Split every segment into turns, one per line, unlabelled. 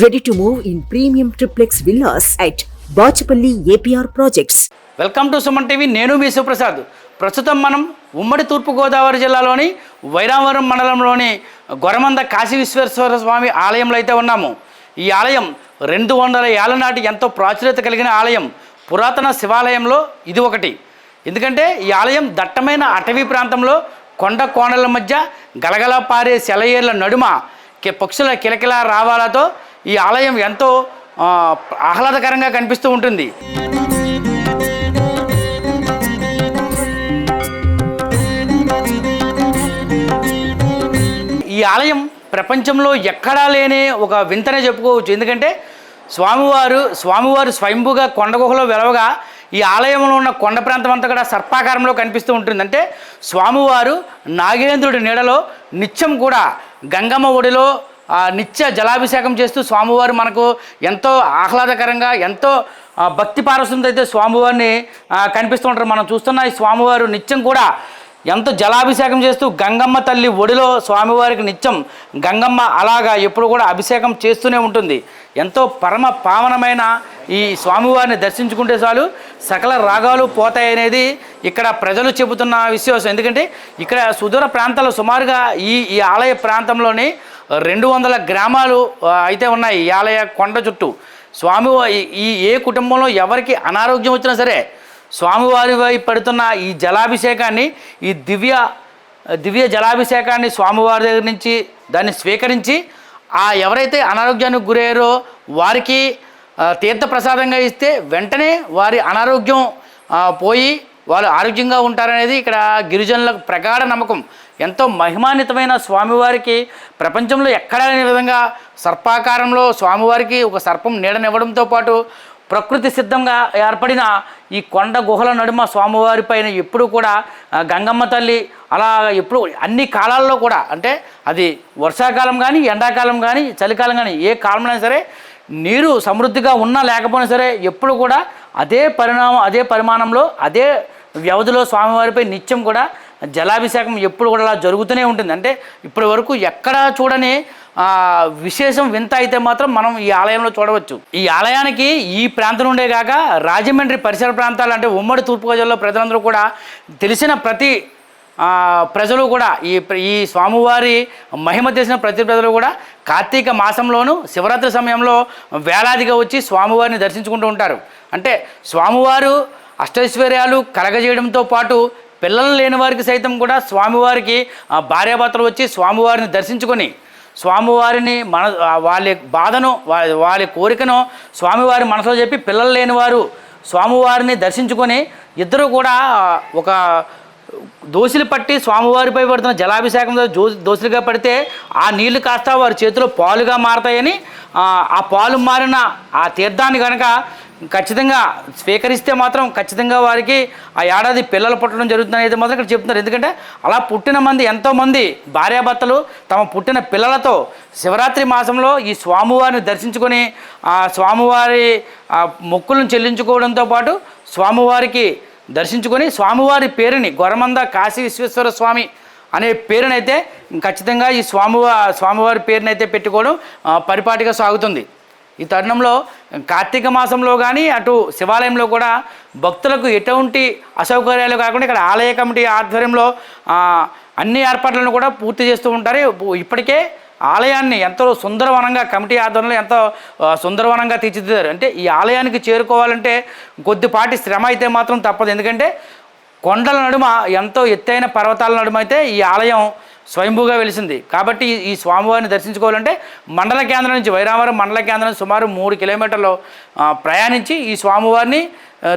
Ready to move in premium triplex villas at Bachupally APR projects
welcome to Suman TV నేను మీ సుప్రసాద్. ప్రస్తుతం మనం ఉమ్మడి తూర్పుగోదావరి జిల్లాలోని వైరావరం మండలంలోని గొరమంద కాశీ విశ్వేశ్వర స్వామి ఆలయంలో అయితే ఉన్నాము. ఈ ఆలయం రెండు వందల ఏళ్ళ నాటి ఎంతో ప్రాచుర్యత కలిగిన ఆలయం పురాతన శివాలయంలో ఇది ఒకటి. ఎందుకంటే ఈ ఆలయం దట్టమైన అటవీ ప్రాంతంలో కొండ కోణల మధ్య గలగల పారే సెలయేర్ల నడుమ పక్షుల కిలకిల రావాలతో ఈ ఆలయం ఎంతో ఆహ్లాదకరంగా కనిపిస్తూ ఉంటుంది. ఈ ఆలయం ప్రపంచంలో ఎక్కడా లేని ఒక వింతనే చెప్పుకోవచ్చు. ఎందుకంటే స్వామివారు స్వామివారు స్వయంభుగా కొండ గుహలో వెలవగా ఈ ఆలయంలో ఉన్న కొండ ప్రాంతం అంతా కూడా సర్పాకారంలో కనిపిస్తూ ఉంటుంది. అంటే స్వామివారు నాగేంద్రుడి నీడలో నిత్యం కూడా గంగమ్మ ఒడిలో నిత్య జలాభిషేకం చేస్తూ స్వామివారు మనకు ఎంతో ఆహ్లాదకరంగా ఎంతో భక్తి పారవశ్యంతో అయితే స్వామివారిని కనిపిస్తూ ఉంటారు. మనం చూస్తున్న ఈ స్వామివారు నిత్యం కూడా ఎంతో జలాభిషేకం చేస్తూ గంగమ్మ తల్లి ఒడిలో స్వామివారికి నిత్యం గంగమ్మ అలాగా ఎప్పుడు కూడా అభిషేకం చేస్తూనే ఉంటుంది. ఎంతో పరమ పావనమైన ఈ స్వామివారిని దర్శించుకుంటే చాలు సకల రాగాలు పోతాయనేది ఇక్కడ ప్రజలు చెబుతున్న విశ్వాసం. ఎందుకంటే ఇక్కడ సుదూర ప్రాంతాలు సుమారుగా ఈ ఈ ఆలయ ప్రాంతంలోని రెండు వందల గ్రామాలు అయితే ఉన్నాయి ఈ ఆలయ కొండ చుట్టూ. స్వామి ఈ ఏ కుటుంబంలో ఎవరికి అనారోగ్యం వచ్చినా సరే స్వామివారి పడుతున్న ఈ జలాభిషేకాన్ని ఈ దివ్య దివ్య జలాభిషేకాన్ని స్వామివారి దగ్గర నుంచి దాన్ని స్వీకరించి ఆ ఎవరైతే అనారోగ్యానికి గురయ్యారో వారికి తీర్థప్రసాదంగా ఇస్తే వెంటనే వారి అనారోగ్యం పోయి వాళ్ళు ఆరోగ్యంగా ఉంటారనేది ఇక్కడ గిరిజనులకు ప్రగాఢ నమ్మకం. ఎంతో మహిమాన్వితమైన స్వామివారికి ప్రపంచంలో ఎక్కడా లేని విధంగా సర్పాకారంలో స్వామివారికి ఒక సర్పం నీడనివ్వడంతో పాటు ప్రకృతి సిద్ధంగా ఏర్పడిన ఈ కొండ గుహల నడుమ స్వామివారి పైన ఎప్పుడు కూడా గంగమ్మ తల్లి అలా ఎప్పుడు అన్ని కాలాల్లో కూడా అంటే అది వర్షాకాలం కానీ ఎండాకాలం కానీ చలికాలం కానీ ఏ కాలంలో సరే నీరు సమృద్ధిగా ఉన్నా లేకపోయినా సరే ఎప్పుడు కూడా అదే పరిణామం అదే పరిమాణంలో అదే వ్యవధిలో స్వామివారిపై నిత్యం కూడా జలాభిషేకం ఎప్పుడు కూడా అలా జరుగుతూనే ఉంటుంది. అంటే ఇప్పటి వరకు ఎక్కడా చూడని విశేషం వింత అయితే మాత్రం మనం ఈ ఆలయంలో చూడవచ్చు. ఈ ఆలయానికి ఈ ప్రాంతం నుండే కాక రాజమండ్రి పరిసర ప్రాంతాలు అంటే ఉమ్మడి తూర్పుగోదావరిలో ప్రజలందరూ కూడా తెలిసిన ప్రతి ప్రజలు కూడా ఈ ఈ స్వామివారి మహిమ తెలిసిన ప్రతి ప్రజలు కూడా కార్తీక మాసంలోను శివరాత్రి సమయంలో వేలాదిగా వచ్చి స్వామివారిని దర్శించుకుంటూ ఉంటారు. అంటే స్వామివారు అష్టైశ్వర్యాలు కలగజేయడంతో పాటు పిల్లలు లేని వారికి సైతం కూడా స్వామివారికి భార్యాభర్తలు వచ్చి స్వామివారిని దర్శించుకొని స్వామివారిని మన వాళ్ళ బాధను వాళ్ళ కోరికను స్వామివారి మనసులో చెప్పి పిల్లలు లేని వారు స్వామివారిని దర్శించుకొని ఇద్దరు కూడా ఒక దోశలు పట్టి స్వామివారిపై పడుతున్న జలాభిషేకంతో జో దోశలుగా పడితే ఆ నీళ్ళు కాస్త వారి చేతిలో పాలుగా మారతాయని ఆ, పాలు మారిన ఆ తీర్థాన్ని కనుక ఖచ్చితంగా స్వీకరిస్తే మాత్రం ఖచ్చితంగా వారికి ఆ ఏడాది పిల్లలు పుట్టడం జరుగుతుంది అనేది మాత్రం ఇక్కడ చెప్తున్నారు. ఎందుకంటే అలా పుట్టిన మంది ఎంతోమంది భార్యాభర్తలు తమ పుట్టిన పిల్లలతో శివరాత్రి మాసంలో ఈ స్వామివారిని దర్శించుకొని ఆ స్వామివారి మొక్కులను చెల్లించుకోవడంతో పాటు స్వామివారికి దర్శించుకొని స్వామివారి పేరుని గొరమంద కాశీ విశ్వేశ్వర స్వామి అనే పేరునైతే ఖచ్చితంగా ఈ స్వామివా స్వామివారి పేరునైతే పెట్టుకోవడం పరిపాటిగా సాగుతుంది. ఈ తరుణంలో కార్తీక మాసంలో కానీ అటు శివాలయంలో కూడా భక్తులకు ఎటువంటి అసౌకర్యాలు కాకుండా ఇక్కడ ఆలయ కమిటీ ఆధ్వర్యంలో అన్ని ఏర్పాట్లను కూడా పూర్తి చేస్తూ ఉంటారు. ఇప్పటికే ఆలయాన్ని ఎంతో సుందరవనంగా కమిటీ ఆధ్వర్యంలో ఎంతో సుందరవనంగా తీర్చిదిద్దారు. అంటే ఈ ఆలయానికి చేరుకోవాలంటే కొద్దిపాటి శ్రమ అయితే మాత్రం తప్పదు. ఎందుకంటే కొండల నడుమ ఎంతో ఎత్తైన పర్వతాల నడుమ అయితే ఈ ఆలయం స్వయంభూగా వెలిసింది. కాబట్టి ఈ- స్వామివారిని దర్శించుకోవాలంటే మండల కేంద్రం నుంచి వైరావరం మండల కేంద్రం సుమారు మూడు కిలోమీటర్లు ప్రయాణించి ఈ స్వామివారిని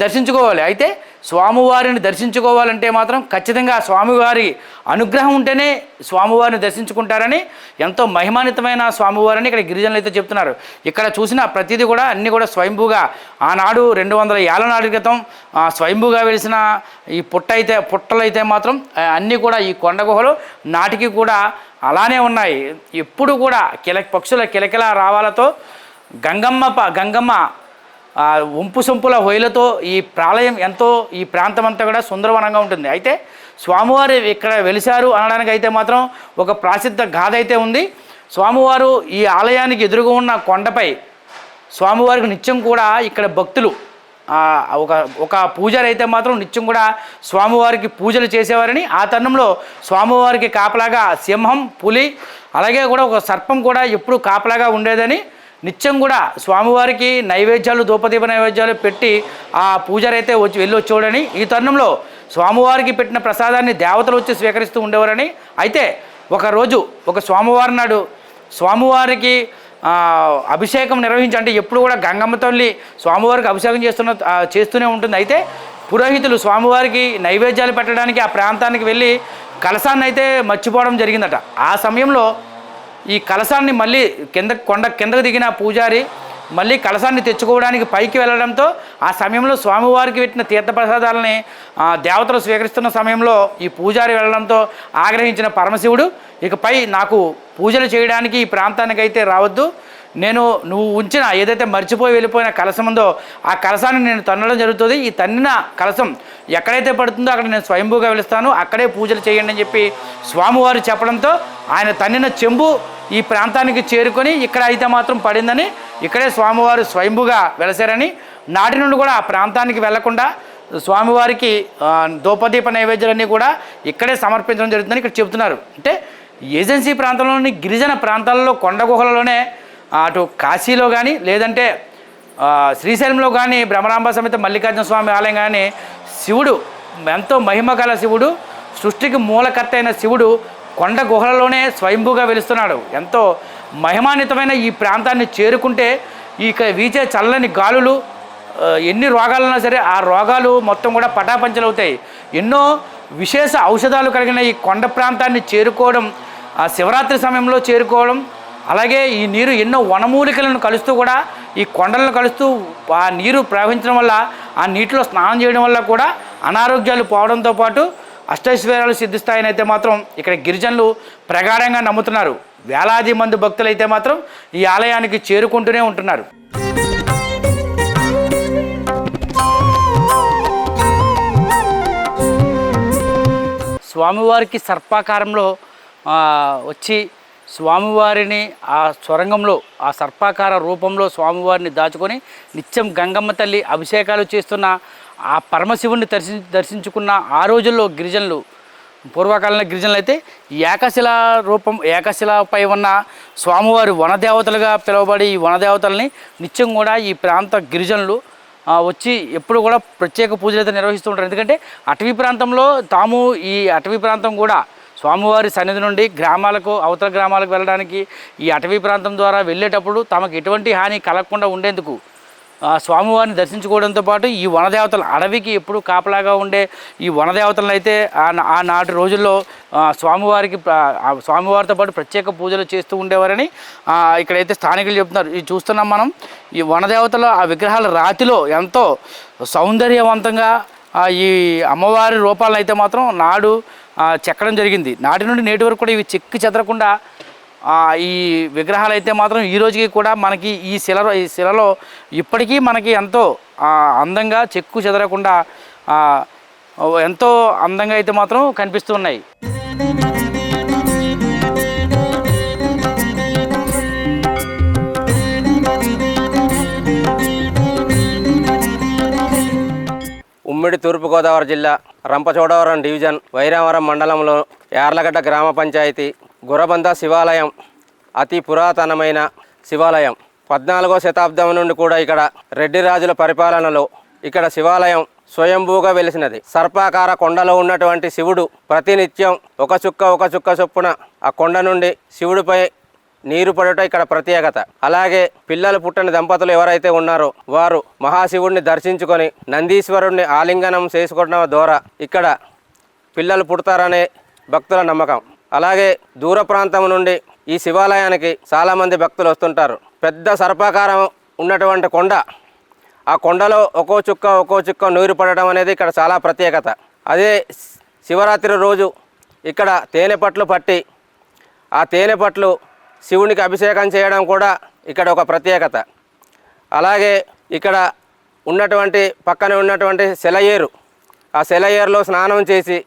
దర్శించుకోవాలి. అయితే స్వామివారిని దర్శించుకోవాలంటే మాత్రం ఖచ్చితంగా స్వామివారి అనుగ్రహం ఉంటేనే స్వామివారిని దర్శించుకుంటారని ఎంతో మహిమాన్వితమైన స్వామివారిని ఇక్కడ గిరిజనులు అయితే చెప్తున్నారు. ఇక్కడ చూసిన ప్రతిదీ కూడా అన్నీ కూడా స్వయంభూగా ఆనాడు రెండు వందల ఏళ్ళ నాటి క్రితం ఆ, స్వయంభూగా వెలిసిన ఈ పుట్ట అయితే పుట్టలైతే మాత్రం అన్నీ కూడా ఈ కొండ గుహలు నాటికి కూడా అలానే ఉన్నాయి. ఎప్పుడు కూడా కిల పక్షుల కిలకిల రావాలతో గంగమ్మ గంగమ్మ ఉంపు సొంపుల హొయలతో ఈ ప్రాలయం ఎంతో ఈ ప్రాంతం అంతా కూడా సుందరవనంగా ఉంటుంది. అయితే స్వామివారు ఇక్కడ వెలిశారు అనడానికి అయితే మాత్రం ఒక ప్రాసిద్ధ గాథ అయితే ఉంది. స్వామివారు ఈ ఆలయానికి ఎదురుగా ఉన్న కొండపై స్వామివారికి నిత్యం కూడా ఇక్కడ భక్తులు ఒక ఒక పూజారి అయితే మాత్రం నిత్యం కూడా స్వామివారికి పూజలు చేసేవారని ఆ తరుణంలో స్వామివారికి కాపలాగా సింహం పులి అలాగే కూడా ఒక సర్పం కూడా ఎప్పుడు కాపలాగా ఉండేదని నిత్యం కూడా స్వామివారికి నైవేద్యాలు ధూపదీప నైవేద్యాలు పెట్టి ఆ పూజారి అయితే వచ్చి వెళ్ళి వచ్చేవాడని ఈ తరుణంలో స్వామివారికి పెట్టిన ప్రసాదాన్ని దేవతలు వచ్చి స్వీకరిస్తూ ఉండేవారని అయితే ఒకరోజు ఒక స్వామివారి నాడు స్వామివారికి అభిషేకం నిర్వహించి అంటే ఎప్పుడు కూడా గంగమ్మ తల్లి స్వామివారికి అభిషేకం చేస్తున్న చేస్తూనే ఉంటుంది. అయితే పురోహితులు స్వామివారికి నైవేద్యాలు పెట్టడానికి ఆ ప్రాంతానికి వెళ్ళి కలసాన్ని అయితే మర్చిపోవడం జరిగిందట. ఆ సమయంలో ఈ కలశాన్ని మళ్ళీ కింద కొండ కిందకు దిగిన పూజారి మళ్ళీ కలశాన్ని తెచ్చుకోవడానికి పైకి వెళ్ళడంతో ఆ సమయంలో స్వామివారికి పెట్టిన తీర్థప్రసాదాలని ఆ, దేవతలు స్వీకరిస్తున్న సమయంలో ఈ పూజారి వెళ్ళడంతో ఆగ్రహించిన పరమశివుడు ఇకపై నాకు పూజలు చేయడానికి ఈ ప్రాంతానికైతే రావద్దు. నేను నువ్వు ఉంచిన ఏదైతే మర్చిపోయి వెళ్ళిపోయిన కలసం ఉందో ఆ కలసాన్ని నేను తన్నడం జరుగుతుంది. ఈ తన్నిన కలసం ఎక్కడైతే పడుతుందో అక్కడ నేను స్వయంభూగా వెలుస్తాను. అక్కడే పూజలు చేయండి అని చెప్పి స్వామివారు చెప్పడంతో ఆయన తన్నిన చెంబు ఈ ప్రాంతానికి చేరుకొని ఇక్కడ అయితే మాత్రం పడిందని ఇక్కడే స్వామివారు స్వయంభుగా వెలసారని నాటి నుండి కూడా ఆ ప్రాంతానికి వెళ్ళకుండా స్వామివారికి దోపదీప నైవేద్యాలన్నీ కూడా ఇక్కడే సమర్పించడం జరుగుతుందని ఇక్కడ చెబుతున్నారు. అంటే ఏజెన్సీ ప్రాంతంలోని గిరిజన ప్రాంతాల్లో కొండ గుహలలోనే అటు కాశీలో కానీ లేదంటే శ్రీశైలంలో కానీ భ్రమరాంబ సమేత మల్లికార్జున స్వామి ఆలయం కానీ శివుడు ఎంతో మహిమ గల శివుడు సృష్టికి మూలకర్త అయిన శివుడు కొండ గుహలలోనే స్వయంభూగా వెలుస్తున్నాడు. ఎంతో మహిమాన్వితమైన ఈ ప్రాంతాన్ని చేరుకుంటే ఇక వీచే చల్లని గాలులు ఎన్ని రోగాలున్నా సరే ఆ రోగాలు మొత్తం కూడా పటాపంచలవుతాయి. ఎన్నో విశేష ఔషధాలు కలిగిన ఈ కొండ ప్రాంతాన్ని చేరుకోవడం ఆ శివరాత్రి సమయంలో చేరుకోవడం అలాగే ఈ నీరు ఎన్నో వనమూలికలను కలుస్తూ కూడా ఈ కొండలను కలుస్తూ ఆ నీరు ప్రవహించడం వల్ల ఆ నీటిలో స్నానం చేయడం వల్ల కూడా అనారోగ్యాలు పోవడంతో పాటు అష్టైశ్వర్యాలు సిద్ధిస్తాయని అయితే మాత్రం ఇక్కడ గిరిజనులు ప్రగాఢంగా నమ్ముతున్నారు. వేలాది మంది భక్తులు అయితే మాత్రం ఈ ఆలయానికి చేరుకుంటూనే ఉంటున్నారు. స్వామివారికి సర్పాకారంలో వచ్చి స్వామివారిని ఆ స్వరంగంలో ఆ సర్పాకార రూపంలో స్వామివారిని దాచుకొని నిత్యం గంగమ్మ తల్లి అభిషేకాలు చేస్తున్న ఆ పరమశివుణ్ణి దర్శి దర్శించుకున్న ఆ రోజుల్లో గిరిజనులు పూర్వకాలంలో గిరిజనులు అయితే ఈ ఏకశిల రూపం ఏకశిలపై ఉన్న స్వామివారి వనదేవతలుగా పిలువబడి ఈ వనదేవతల్ని నిత్యం కూడా ఈ ప్రాంత గిరిజనులు వచ్చి ఎప్పుడు కూడా ప్రత్యేక పూజలు అయితే నిర్వహిస్తూ ఉంటారు. ఎందుకంటే అటవీ ప్రాంతంలో తాము ఈ అటవీ ప్రాంతం కూడా స్వామివారి సన్నిధి నుండి గ్రామాలకు అవతల గ్రామాలకు వెళ్ళడానికి ఈ అటవీ ప్రాంతం ద్వారా వెళ్ళేటప్పుడు తమకు ఎటువంటి హాని కలగకుండా ఉండేందుకు స్వామివారిని దర్శించుకోవడంతో పాటు ఈ వనదేవతలు అడవికి ఎప్పుడు కాపలాగా ఉండే ఈ వనదేవతలను అయితే ఆ నాటి రోజుల్లో స్వామివారికి స్వామివారితో పాటు ప్రత్యేక పూజలు చేస్తూ ఉండేవారని ఇక్కడైతే స్థానికులు చెప్తున్నారు. ఇది చూస్తున్నాం మనం. ఈ వనదేవతల ఆ విగ్రహాల రాతిలో ఎంతో సౌందర్యవంతంగా ఈ అమ్మవారి రూపాలను అయితే మాత్రం నాడు చెక్కడం జరిగింది. నాటి నుండి నేటి వరకు కూడా ఇవి చెక్కి చెదరకుండా ఈ విగ్రహాలు అయితే మాత్రం ఈ రోజుకి కూడా మనకి ఈ శిల ఈ శిలలో ఇప్పటికీ మనకి ఎంతో అందంగా చెక్కు చెదరకుండా ఎంతో అందంగా అయితే మాత్రం కనిపిస్తూ ఉన్నాయి.
ఉమ్మడి తూర్పుగోదావరి జిల్లా రంపచోడవరం డివిజన్ వైరావరం మండలంలో యార్లగడ్డ గ్రామ పంచాయతీ గురబంద శివాలయం అతి పురాతనమైన శివాలయం. పద్నాలుగో శతాబ్దం నుండి కూడా ఇక్కడ రెడ్డి రాజుల పరిపాలనలో ఇక్కడ శివాలయం స్వయంభూగా వెలిసినది. సర్పాకార కొండలో ఉన్నటువంటి శివుడు ప్రతినిత్యం ఒక చుక్క ఒక చుక్క చొప్పున ఆ కొండ నుండి శివుడిపై నీరు పడటం ఇక్కడ ప్రత్యేకత. అలాగే పిల్లలు పుట్టని దంపతులు ఎవరైతే ఉన్నారో వారు మహాశివుడిని దర్శించుకొని నందీశ్వరుణ్ణి ఆలింగనం చేసుకోవడం ద్వారా ఇక్కడ పిల్లలు పుడతారనే భక్తుల నమ్మకం. అలాగే దూర ప్రాంతం నుండి ఈ శివాలయానికి చాలామంది భక్తులు వస్తుంటారు. పెద్ద సర్పాకారం ఉన్నటువంటి కొండ ఆ కొండలో ఒక్కో చుక్క ఒక్కో చుక్క నీరు పడడం అనేది ఇక్కడ చాలా ప్రత్యేకత. అదే శివరాత్రి రోజు ఇక్కడ తేనెపట్లు పట్టి ఆ తేనెపట్లు శివునికి అభిషేకం చేయడం కూడా ఇక్కడ ఒక ప్రత్యేకత. అలాగే ఇక్కడ ఉన్నటువంటి పక్కన ఉన్నటువంటి సెలయేరు. ఆ సెలయేరులో స్నానం చేసి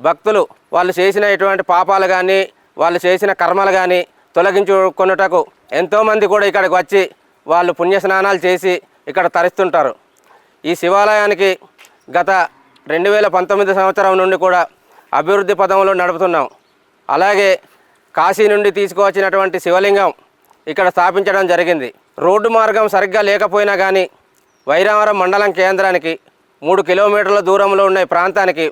భక్తులు వాళ్ళు చేసిన ఇటువంటి పాపాలు కానీ వాళ్ళు చేసిన కర్మలు కానీ తొలగించుకొనుటకు ఎంతోమంది కూడా ఇక్కడికి వచ్చి వాళ్ళు పుణ్యస్నానాలు చేసి ఇక్కడ తరిస్తుంటారు. ఈ శివాలయానికి గత రెండు వేల పంతొమ్మిది సంవత్సరం నుండి కూడా అభివృద్ధి పదంలో నడుపుతున్నాం. అలాగే కాశీ నుండి తీసుకువచ్చినటువంటి శివలింగం ఇక్కడ స్థాపించడం జరిగింది. రోడ్డు మార్గం సరిగ్గా లేకపోయినా కానీ వైరావరం మండలం కేంద్రానికి మూడు కిలోమీటర్ల దూరంలో ఉన్న ప్రాంతానికి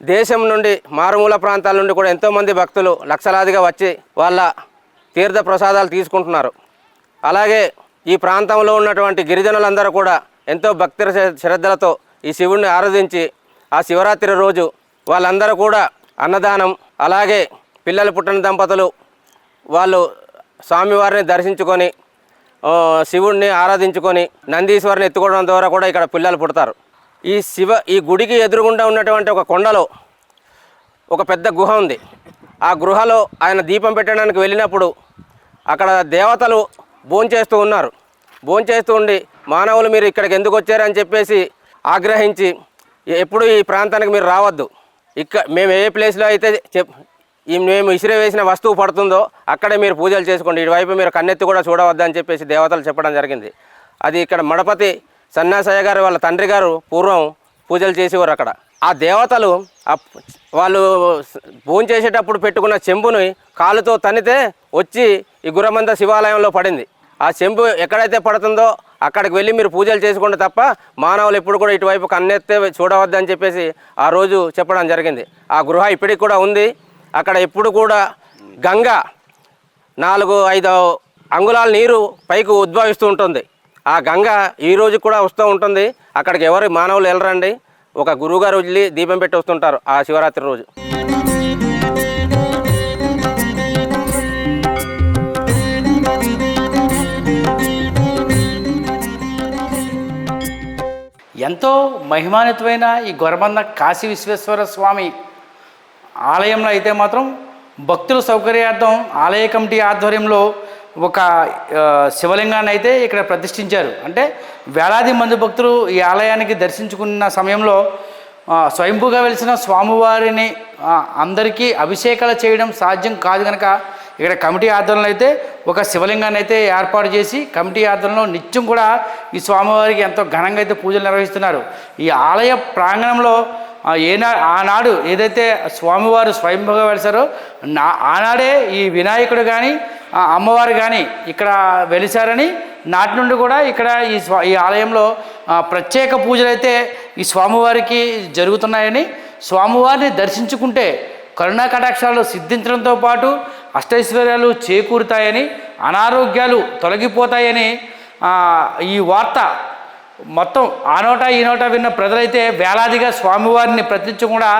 దేశం నుండి మారుమూల ప్రాంతాల నుండి కూడా ఎంతోమంది భక్తులు లక్షలాదిగా వచ్చి వాళ్ళ తీర్థ ప్రసాదాలు తీసుకుంటున్నారు. అలాగే ఈ ప్రాంతంలో ఉన్నటువంటి గిరిజనులందరూ కూడా ఎంతో భక్తి శ్రద్ధలతో ఈ శివుణ్ణి ఆరాధించి ఆ శివరాత్రి రోజు వాళ్ళందరూ కూడా అన్నదానం అలాగే పిల్లలు పుట్టిన దంపతులు వాళ్ళు స్వామివారిని దర్శించుకొని శివుణ్ణి ఆరాధించుకొని నందీశ్వరిని ఎత్తుకోవడం ద్వారా కూడా ఇక్కడ పిల్లలు పుడతారు. ఈ శివ ఈ గుడికి ఎదురుగుండా ఉన్నటువంటి ఒక కొండలో ఒక పెద్ద గుహ ఉంది. ఆ గృహలో ఆయన దీపం పెట్టడానికి వెళ్ళినప్పుడు అక్కడ దేవతలు భోంచేస్తూ ఉన్నారు. భోంచేస్తూ ఉండి మానవులు మీరు ఇక్కడికి ఎందుకు వచ్చారని చెప్పేసి ఆగ్రహించి ఎప్పుడు ఈ ప్రాంతానికి మీరు రావద్దు. ఇక్క మేము ఏ ప్లేస్లో అయితే చెప్ మేము ఇసిరి వేసిన వస్తువు పడుతుందో అక్కడే మీరు పూజలు చేసుకోండి. ఇటువైపు మీరు కన్నెత్తి కూడా చూడవద్దని చెప్పేసి దేవతలు చెప్పడం జరిగింది. అది ఇక్కడ మడపతి సన్నాసయ్య గారు వాళ్ళ తండ్రి గారు పూర్వం పూజలు చేసేవారు అక్కడ. ఆ దేవతలు వాళ్ళు భోజనం చేసేటప్పుడు పెట్టుకున్న చెంబుని కాలుతో తన్నితే వచ్చి ఈ గురమంద శివాలయంలో పడింది. ఆ చెంబు ఎక్కడైతే పడుతుందో అక్కడికి వెళ్ళి మీరు పూజలు చేసుకోండి తప్ప మానవులు ఎప్పుడు కూడా ఇటువైపు కన్నెత్తే చూడవద్దని చెప్పేసి ఆ రోజు చెప్పడం జరిగింది. ఆ గృహ ఇప్పటికి కూడా ఉంది. అక్కడ ఎప్పుడు కూడా గంగ నాలుగు ఐదు అంగుళాల నీరు పైకి ఉద్భవిస్తూ ఉంటుంది. ఆ గంగ ఈ రోజు కూడా వస్తూ ఉంటుంది. అక్కడికి ఎవరు మానవులు వెళ్ళరండి. ఒక గురువుగారు వెళ్ళి దీపం పెట్టి వస్తుంటారు ఆ శివరాత్రి రోజు.
ఎంతో మహిమాన్వితమైన ఈ గొరబంద కాశీ విశ్వేశ్వర స్వామి ఆలయంలో అయితే మాత్రం భక్తుల సౌకర్యార్థం ఆలయ కమిటీ ఆధ్వర్యంలో ఒక శివలింగాన్ని అయితే ఇక్కడ ప్రతిష్ఠించారు. అంటే వేలాది మంది భక్తులు ఈ ఆలయానికి దర్శించుకున్న సమయంలో స్వయంభూగా వెలిసిన స్వామివారిని అందరికీ అభిషేకాలు చేయడం సాధ్యం కాదు కనుక ఇక్కడ కమిటీ ఆధ్వర్యంలో అయితే ఒక శివలింగాన్ని అయితే ఏర్పాటు చేసి కమిటీ ఆధ్వర్యంలో నిత్యం కూడా ఈ స్వామివారికి ఎంతో ఘనంగా అయితే పూజలు నిర్వహిస్తున్నారు. ఈ ఆలయ ప్రాంగణంలో ఏనా ఆనాడు ఏదైతే స్వామివారు స్వయంభూగా వెలిసారో నా ఆనాడే ఈ వినాయకుడు కానీ అమ్మవారు కానీ ఇక్కడ వెలిసారని నాటి నుండి కూడా ఇక్కడ ఈ స్వా ఈ ఆలయంలో ప్రత్యేక పూజలు అయితే ఈ స్వామివారికి జరుగుతున్నాయని స్వామివారిని దర్శించుకుంటే కరుణా కటాక్షాలు సిద్ధించడంతో పాటు అష్టైశ్వర్యాలు చేకూరుతాయని అనారోగ్యాలు తొలగిపోతాయని ఈ వార్త మొత్తం ఆ నోట ఈ నోట విన్న ప్రజలైతే వేలాదిగా స్వామివారిని ప్రతినిత్యం కూడా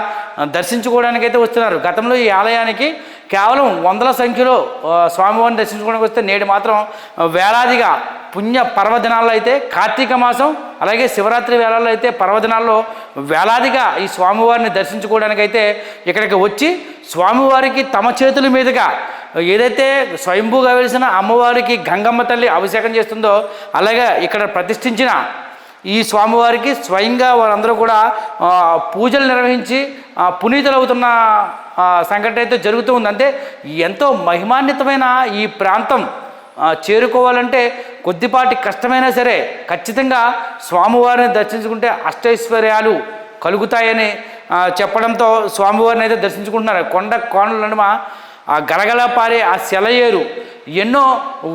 దర్శించుకోవడానికి అయితే వస్తున్నారు. గతంలో ఈ ఆలయానికి కేవలం వందల సంఖ్యలో స్వామివారిని దర్శించుకోవడానికి వస్తే నేడు మాత్రం వేలాదిగా పుణ్య పర్వదినాల్లో అయితే కార్తీక మాసం అలాగే శివరాత్రి వేళల్లో అయితే పర్వదినాల్లో వేలాదిగా ఈ స్వామివారిని దర్శించుకోవడానికి అయితే ఇక్కడికి వచ్చి స్వామివారికి తమ చేతుల మీదుగా ఏదైతే స్వయంభూగా వెలిసిన అమ్మవారికి గంగమ్మ తల్లి అభిషేకం చేస్తుందో అలాగే ఇక్కడ ప్రతిష్ఠించిన ఈ స్వామివారికి స్వయంగా వారందరూ కూడా పూజలు నిర్వహించి పునీతులవుతున్న సంఘటన అయితే జరుగుతూ ఉంది. అంటే ఎంతో మహిమాన్వితమైన ఈ ప్రాంతం చేరుకోవాలంటే కొద్దిపాటి కష్టమైనా సరే ఖచ్చితంగా స్వామివారిని దర్శించుకుంటే అష్టైశ్వర్యాలు కలుగుతాయని చెప్పడంతో స్వామివారిని అయితే దర్శించుకుంటున్నారు. కొండ కోణలు నడుమ ఆ గలగల పారే ఆ సెలయేరు ఎన్నో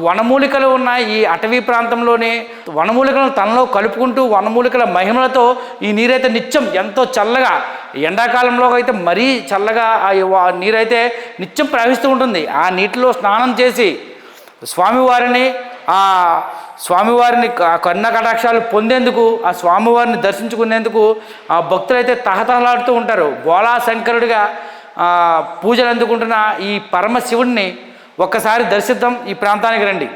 వనమూలికలు ఉన్నాయి ఈ అటవీ ప్రాంతంలోనే. వనమూలికలను తనలో కలుపుకుంటూ వనమూలికల మహిమలతో ఈ నీరైతే నిత్యం ఎంతో చల్లగా ఎండాకాలంలో అయితే మరీ చల్లగా ఆ నీరైతే నిత్యం ప్రవహిస్తూ ఉంటుంది. ఆ నీటిలో స్నానం చేసి స్వామివారిని ఆ స్వామివారిని కన్న కటాక్షాలు పొందేందుకు ఆ స్వామివారిని దర్శించుకునేందుకు ఆ భక్తులైతే తహతహలాడుతూ ఉంటారు. బోళా శంకరుడిగా పూజలు అందుకుంటున్న ఈ పరమశివుడిని ఒక్కసారి దర్శిద్దాం ఈ ప్రాంతానికి రండి.